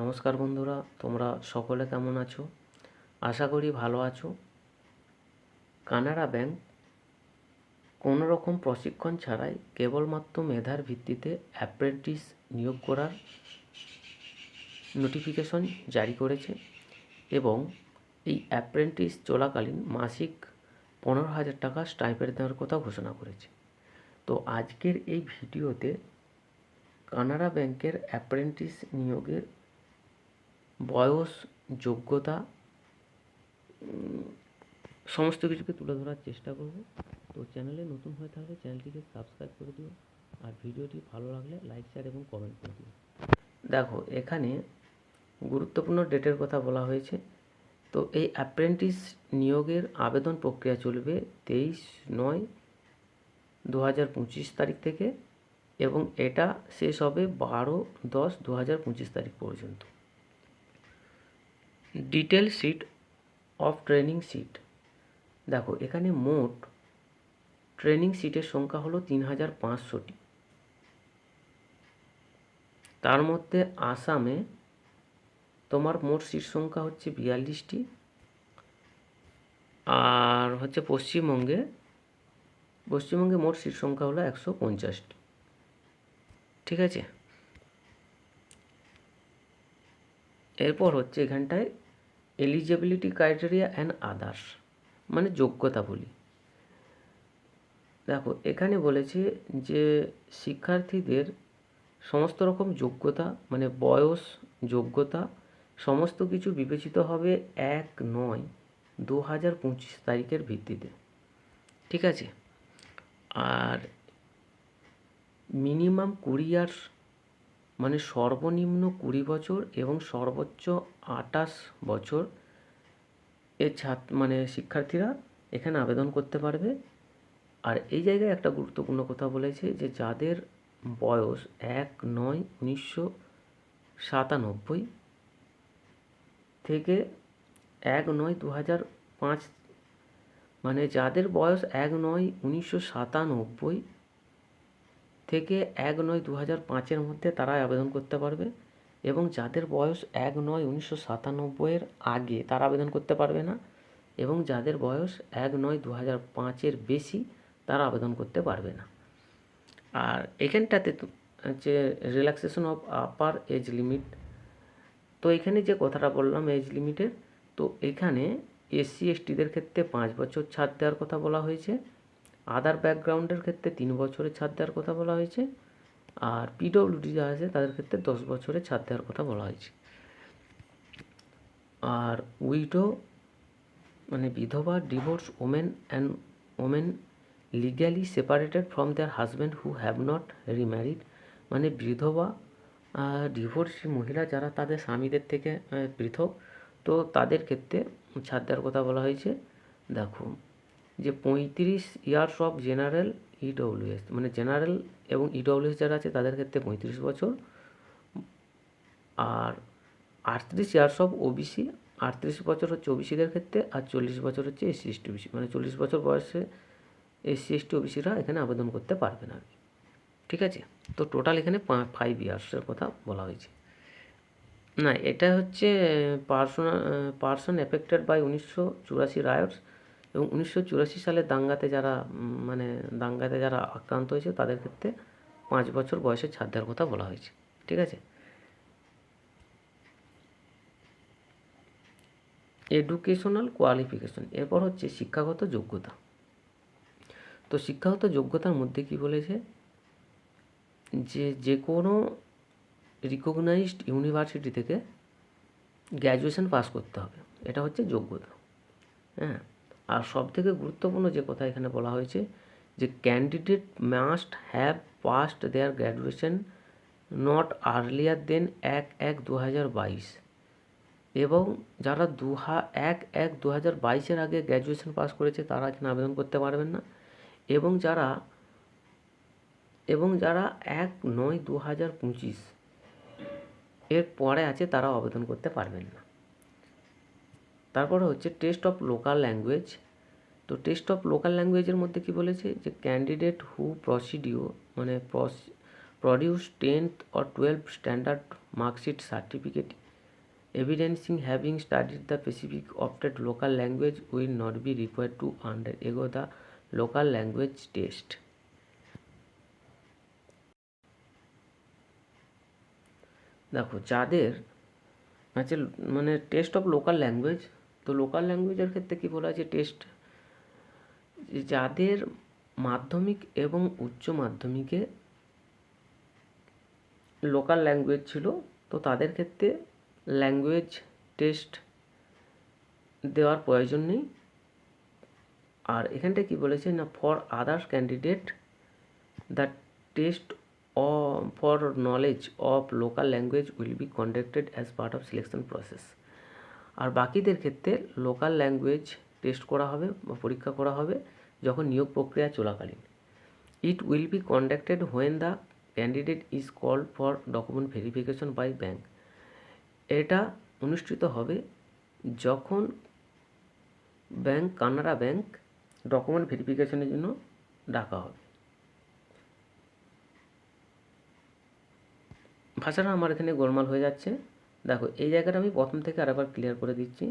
নমস্কার বন্ধুরা, তোমরা সকলে কেমন আছো? আশা করি ভালো আছো। কানাড়া ব্যাংক কোনো রকম প্রশিক্ষণ ছাড়াই কেবলমাত্র মেধার ভিত্তিতে অ্যাপ্রেন্টিস নিয়োগ করার নোটিফিকেশন জারি করেছে এবং এই অ্যাপ্রেন্টিস চলাকালীন মাসিক পনেরো হাজার টাকা স্টাইপেন্ড দেওয়ার কথা ঘোষণা করেছে। তো আজকের এই ভিডিওতে কানাড়া ব্যাংকের অ্যাপ্রেন্টিস নিয়োগের বয়স, যোগ্যতা সমস্ত কিছুকে তুলে ধরার চেষ্টা করব। তো চ্যানেলে নতুন হয়ে থাকলে চ্যানেলটিকে সাবস্ক্রাইব করে দিও আর ভিডিওটি ভালো লাগলে লাইক শেয়ার এবং কমেন্ট করে দিও। দেখো, এখানে গুরুত্বপূর্ণ ডেটের কথা বলা হয়েছে। তো এই অ্যাপ্রেন্টিস নিয়োগের আবেদন প্রক্রিয়া চলবে তেইশ নয় দু হাজার পঁচিশ তারিখ থেকে এবং এটা শেষ হবে বারো দশ দু হাজার পঁচিশ তারিখ পর্যন্ত। Detail seat of training seat দেখো, এখানে মোট ট্রেনিং সিটের সংখ্যা হলো তিন হাজার পাঁচশোটি। তার মধ্যে আসামে তোমার মোট সিট সংখ্যা হচ্ছে বিয়াল্লিশটি। আর হচ্ছে পশ্চিমবঙ্গে পশ্চিমবঙ্গে মোট সিট সংখ্যা হলো একশো পঞ্চাশটি। ঠিক আছে? এরপর হচ্ছে এখানটায় এলিজিবিলিটি ক্রাইটেরিয়া অ্যান্ড আদার্স মানে যোগ্যতা বলি। দেখো, এখানে বলেছে যে শিক্ষার্থীদের সমস্ত রকম যোগ্যতা মানে বয়স, যোগ্যতা, সমস্ত কিছু বিবেচিত হবে এক নয় দু হাজার পঁচিশ তারিখের ভিত্তিতে। ঠিক আছে? আর মিনিমাম কুড়ি ইয়ার্স মানে সর্বনিম্ন কুড়ি বছর এবং সর্বোচ্চ আটাশ বছর এর ছাত্র মানে শিক্ষার্থীরা এখানে আবেদন করতে পারবে। আর এই জায়গায় একটা গুরুত্বপূর্ণ কথা বলেছে যে যাদের বয়স এক, নয়, উনিশশো সাতানব্বই থেকে এক, নয় দু হাজার পাঁচ মানে যাদের বয়স এক, নয়, উনিশশো সাতানব্বই থেকে এক নয় দু হাজার পাঁচের মধ্যে তারা আবেদন করতে পারবে এবং যাদের বয়স এক নয় উনিশশো সাতানব্বইয়ের আগে তারা আবেদন করতে পারবে না এবং যাদের বয়স এক নয় দু হাজার পাঁচের বেশি তারা আবেদন করতে পারবে না। আর এখানটাতে হচ্ছে relaxation of upper age limit তো এখানে যে কথাটা বললাম এজ লিমিটের তো এখানে এসসি এসটিদের ক্ষেত্রে পাঁচ বছর ছাড় দেওয়ার কথা বলা হয়েছে। আদার ব্যাকগ্রাউন্ডের ক্ষেত্রে তিন বছরের ছাড় দেওয়ার কথা বলা হয়েছে আর পিডব্লিউডি যারা আছে তাদের ক্ষেত্রে দশ বছরের ছাড় দেওয়ার কথা বলা হয়েছে। আর উইডো মানে বিধবা, divorce, women and women legally separated from their husband who have not remarried মানে বিধবা ডিভোর্সি মহিলা যারা তাদের স্বামীদের থেকে পৃথক, তো তাদের ক্ষেত্রে ছাড় দেওয়ার কথা বলা হয়েছে। দেখো যে পঁয়ত্রিশ ইয়ার্স অফ জেনারেল ইডব্লিউএস মানে জেনারেল এবং ইডব্লিউএস যারা আছে তাদের ক্ষেত্রে পঁয়ত্রিশ বছর। আর আটত্রিশ ইয়ার্স অফ ওবিসি আটত্রিশ বছর হচ্ছে ওবিসিদের ক্ষেত্রে আর চল্লিশ বছর হচ্ছে এসসি এসটি ওবিসি মানে চল্লিশ বছর বয়সে এসসি এসটি ওবিসিরা এখানে আবেদন করতে পারবে না। ঠিক আছে? তো টোটাল এখানে ফাইভ ইয়ার্সের কথা বলা হয়েছে। না, এটা হচ্ছে পার্সোনাল পার্সন এফেক্টেড বাই উনিশশো চুরাশি রায়টস এবং উনিশশো চুরাশি সালের দাঙ্গাতে যারা মানে দাঙ্গাতে যারা আক্রান্ত হয়েছে, তাদের ক্ষেত্রে পাঁচ বছর বয়সে ছাড় দেওয়ার কথা বলা হয়েছে। ঠিক আছে? এডুকেশনাল কোয়ালিফিকেশন, এরপর হচ্ছে শিক্ষাগত যোগ্যতা। তো শিক্ষাগত যোগ্যতার মধ্যে কি বলেছে? যে যে কোনো রিকগনাইজড ইউনিভার্সিটি থেকে গ্র্যাজুয়েশন পাস করতে হবে। এটা হচ্ছে যোগ্যতা। হ্যাঁ? আর সব থেকে গুরুত্বপূর্ণ যে কথা এখানে বলা হয়েছে, যে candidate must have passed their graduation not earlier than এক এক দু হাজার বাইশ। এবং যারা দু হা- এক এক দু হাজার বাইশের আগে গ্র্যাজুয়েশন পাস করেছে, তারা এখানে আবেদন করতে পারবেন না। এবং যারা এবং যারা এক নয় দু হাজার পঁচিশ এর পরে আছে, তারাও আবেদন করতে পারবেন না। তারপরে হচ্ছে টেস্ট অফ লোকাল ল্যাঙ্গুয়েজ তো টেস্ট অফ লোকাল ল্যাঙ্গুয়েজের মধ্যে কি বলেছে? যে ক্যান্ডিডেট হু প্রসিডিও মানে produce tenth or twelve standard marksheet certificate evidencing having studied the specific opted local language will not be required to undergo the local language test দেখো, যাদের আছে মানে টেস্ট অফ লোকাল ল্যাঙ্গুয়েজ তো local ল্যাঙ্গুয়েজের ক্ষেত্রে কী বলা আছে টেস্ট যাদের মাধ্যমিক এবং উচ্চ মাধ্যমিকে লোকাল ল্যাঙ্গুয়েজ ছিল, তো তাদের ক্ষেত্রে ল্যাঙ্গুয়েজ টেস্ট দেওয়ার প্রয়োজন নেই। আর এখানটা কি বলেছে না for others candidate the test for knowledge of local language will be conducted as part of selection process আর বাকিদের ক্ষেত্রে লোকাল ল্যাঙ্গুয়েজ টেস্ট করা হবে বা পরীক্ষা করা হবে যখন নিয়োগ প্রক্রিয়া চলাকালীন। It will be conducted when the candidate is called for document verification by bank এটা অনুষ্ঠিত হবে যখন ব্যাংক কানাড়া ব্যাংক ডকুমেন্ট ভেরিফিকেশনের জন্য ডাকা হবে। ভাষাটা আমার এখানে গোলমাল হয়ে যাচ্ছে। দেখো, এই জায়গাটা আমি প্রথম থেকে আরেকবার ক্লিয়ার করে দিচ্ছি।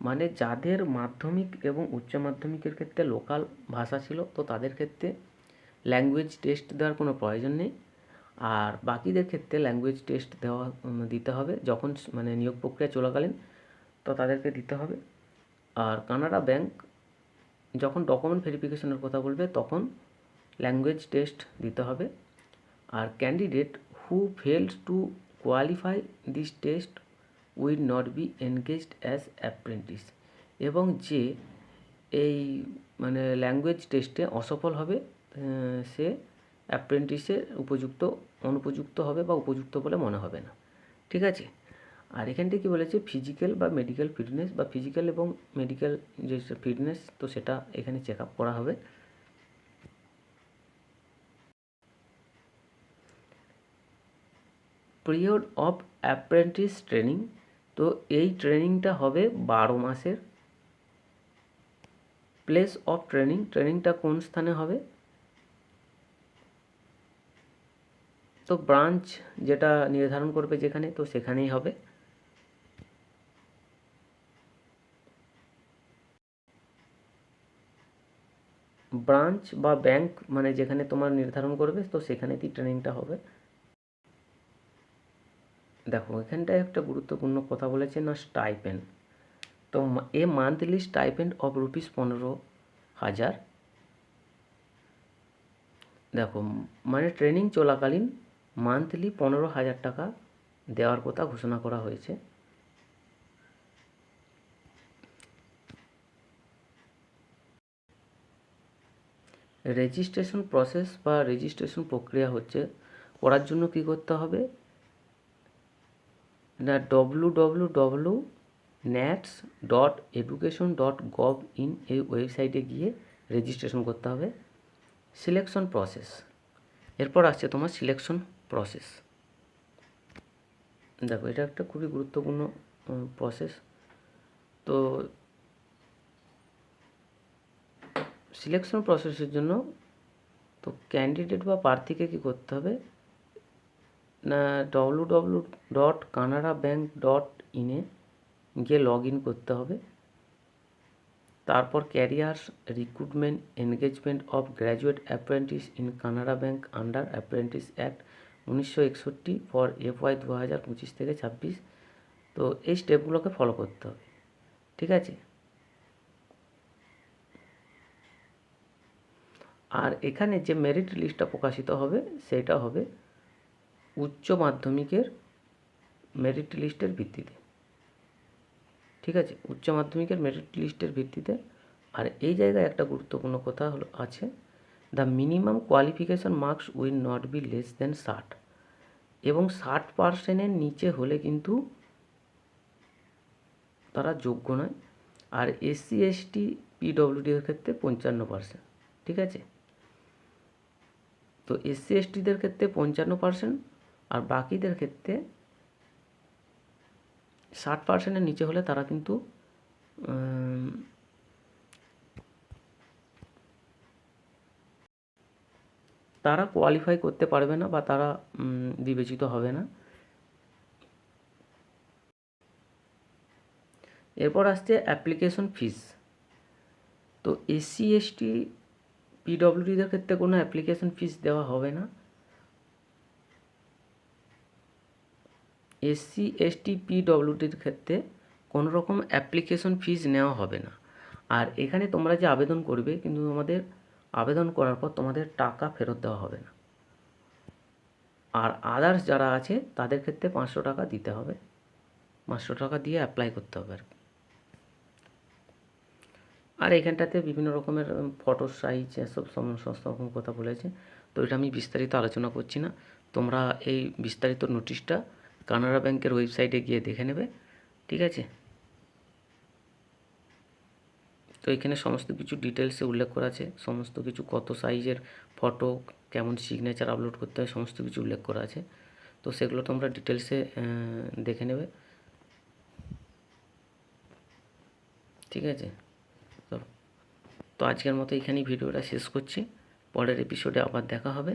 মানে যাদের মাধ্যমিক এবং উচ্চ মাধ্যমিকের ক্ষেত্রে লোকাল ভাষা ছিল, তো তাদের ক্ষেত্রে ল্যাঙ্গুয়েজ টেস্ট দেওয়ার কোনো প্রয়োজন নেই। আর বাকিদের ক্ষেত্রে ল্যাঙ্গুয়েজ টেস্ট দেওয়া দিতে হবে। যখন মানে নিয়োগ প্রক্রিয়া চলাকালীন, তো তাদেরকে দিতে হবে। আর কানাডা ব্যাংক যখন ডকুমেন্ট ভেরিফিকেশনের কথা বলবে, তখন ল্যাঙ্গুয়েজ টেস্ট দিতে হবে। আর candidate who fails to qualify this test will not be engaged as apprentice এবং যে এই মানে ল্যাঙ্গুয়েজ টেস্টে অসফল হবে সে অ্যাপ্রেন্টিসের উপযুক্ত, অনুপযুক্ত হবে বা উপযুক্ত বলে মনে হবে না। ঠিক আছে? আর এখানটি কী বলেছে? ফিজিক্যাল বা মেডিকেল ফিটনেস বা ফিজিক্যাল এবং মেডিকেল যে ফিটনেস তো সেটা এখানে চেক আপ করা হবে। Period of apprentice training. তো এই ট্রেনিংটা হবে বারো মাসের। প্লেস অফ ট্রেনিং, ট্রেনিংটা কোন স্থানে হবে? তো ব্রাঞ্চ যেটা নির্ধারণ করবে যেখানে, তো সেখানেই হবে। ব্রাঞ্চ বা ব্যাংক মানে যেখানে তোমার নির্ধারণ করবে, তো সেখানেতেই ট্রেনিংটা হবে। দেখো, এখানটায় একটা গুরুত্বপূর্ণ কথা বলেছে না স্টাইপেন্ড তো a monthly stipend of rupees পনেরো হাজার। দেখো মানে ট্রেনিং চলাকালীন মান্থলি পনেরো হাজার টাকা দেওয়ার কথা ঘোষণা করা হয়েছে। রেজিস্ট্রেশন প্রসেস বা রেজিস্ট্রেশন প্রক্রিয়া হচ্ছে করার জন্য কী করতে হবে? না W W W NATS dot education dot gov in এই ওয়েবসাইটে গিয়ে রেজিস্ট্রেশন করতে হবে। সিলেকশন প্রসেস এরপর আসছে তোমার সিলেকশন প্রসেস দেখো, এটা একটা খুবই গুরুত্বপূর্ণ প্রসেস তো সিলেকশন প্রসেসের জন্য তো ক্যান্ডিডেট বা প্রার্থীকে কী করতে হবে? W W dot Canada bank dot ইনে গিয়ে লগ ইন করতে হবে। তারপর career recruitment engagement of graduate apprentice in Canada bank under apprentice act উনিশশো একষট্টি ফর এফওয়াই দু হাজার পঁচিশ থেকে ছাব্বিশ। তো এই স্টেপগুলোকে ফলো করতে হবে, ঠিক আছে? আর এখানে যে মেরিট লিস্টটা প্রকাশিত হবে, সেটা হবে উচ্চ মাধ্যমিকের মেরিট লিস্টের ভিত্তিতে। ঠিক আছে? উচ্চ মাধ্যমিকের মেরিট লিস্টের ভিত্তিতে। আর এই জায়গায় একটা গুরুত্বপূর্ণ কথা হলো, আছে the minimum qualification marks will not be less than ষাট। এবং ষাট পার্সেন্টের নিচে হলে কিন্তু তারা যোগ্য নয়। আর এসসি এসটি পিডব্লিউডির ক্ষেত্রে পঞ্চান্ন পার্সেন্ট ঠিক আছে? তো এসসি এসটিদের ক্ষেত্রে পঞ্চান্ন পার্সেন্ট আর বাকিদের ক্ষেত্রে ষাট পার্সেন্টের নিচে হলে তারা কিন্তু তারা কোয়ালিফাই করতে পারবে না বা তারা বিবেচিত হবে না। এরপর আসছে অ্যাপ্লিকেশন ফিস তো এসসি এসটি পিডব্লিউডিদের ক্ষেত্রে কোনো অ্যাপ্লিকেশন ফিস দেওয়া হবে না। এসসি, এসটি, পিডব্লিউডির ক্ষেত্রে কোনো রকম অ্যাপ্লিকেশন ফিস নেওয়া হবে না। আর এখানে তোমরা যে আবেদন করবে, কিন্তু তোমাদের আবেদন করার পর তোমাদের টাকা ফেরত দেওয়া হবে না। আর আদার্স যারা আছে, তাদের ক্ষেত্রে পাঁচশো টাকা দিতে হবে। পাঁচশো টাকা দিয়ে অ্যাপ্লাই করতে হবে আর কি। আর এখানটাতে বিভিন্ন রকমের ফটো সাইজ এসব সমস্ত রকম কথা বলেছে। তো এটা আমি বিস্তারিত আলোচনা করছি না। তোমরা এই বিস্তারিত নোটিশটা কানাড়া ব্যাংকের ওয়েবসাইটে গিয়ে দেখে নেবে, ঠিক আছে? তো এখানে সমস্ত কিছু ডিটেলসে উল্লেখ করা আছে, সমস্ত কিছু কত সাইজের ফটো কেমন সিগনেচার আপলোড করতে হয়, সমস্ত কিছু উল্লেখ করা আছে। তো সেগুলো তোমরা ডিটেলসে দেখে নেবে। ঠিক আছে? তো তো আজকের মতো এখানেই ভিডিওটা শেষ করছি। পরের এপিসোডে আবার দেখা হবে।